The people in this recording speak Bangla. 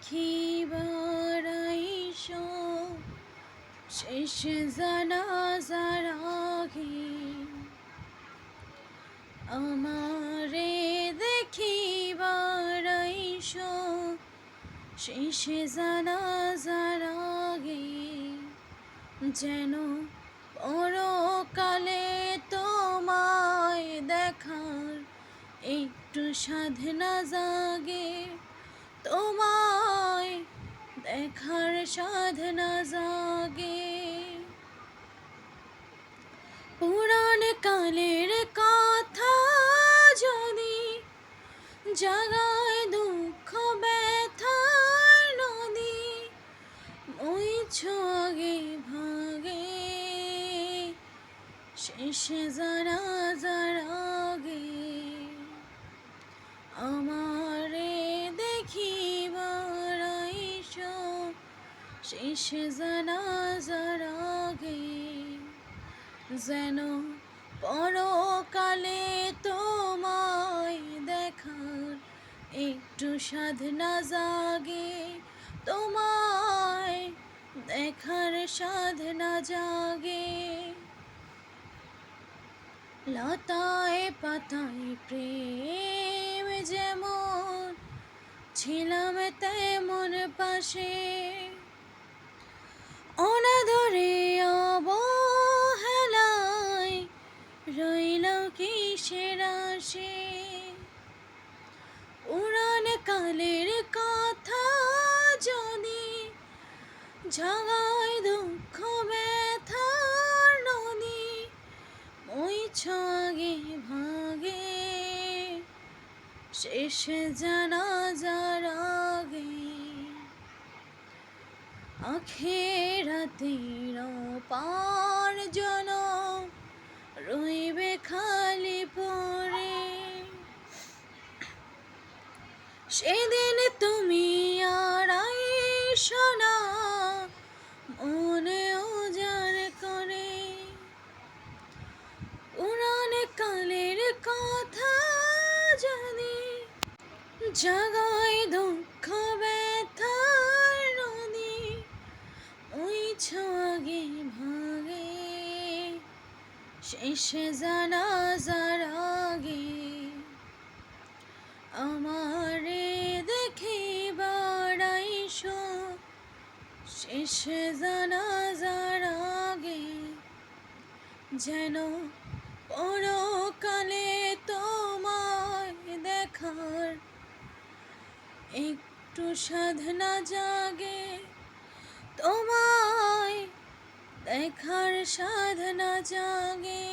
দেখিবার শেষ জানাজার আগে। আমারে দেখিবার শেষ জানাজার আগে। যেন পরকালে তোমায় দেখার একটু সাধনা জাগে। তোমায় দেখার সাধনা জাগে। পুরাণ কালের কথা যদি জাগায় দুঃখ ব্যথার নদী মইছ ছগে ভাগে। শেষে যারা যারা আগে, আমারে শেষে জানা আগে, যেন পরকালে তোমায় দেখার একটু সাধনা জাগে, তোমায় দেখার সাধনা জাগে। লতায় পাতায় প্রেম যেমন ছিলাম তেমন পাশে সেরাশে পুরাণ কালের কথা যদি জাগায় দুঃখ ব্যথার নদী, ওই ছগে ভাগে। শেষ জানা যার আগে আখেরাতের পার জন রইবে খালি পরে সেদিন তুমি আর শোনা মনে উজার করে। পুরাণ কালের কথা জানি জাগায় দুঃখ ব্যথার নদী ওই আগে ভাগে, শেষে জানা যার আগে। শেষে জানা যার আগে যেন পরকালে তোমায় দেখার একটু সাধনা জাগে, তোমায় দেখার সাধনা জাগে।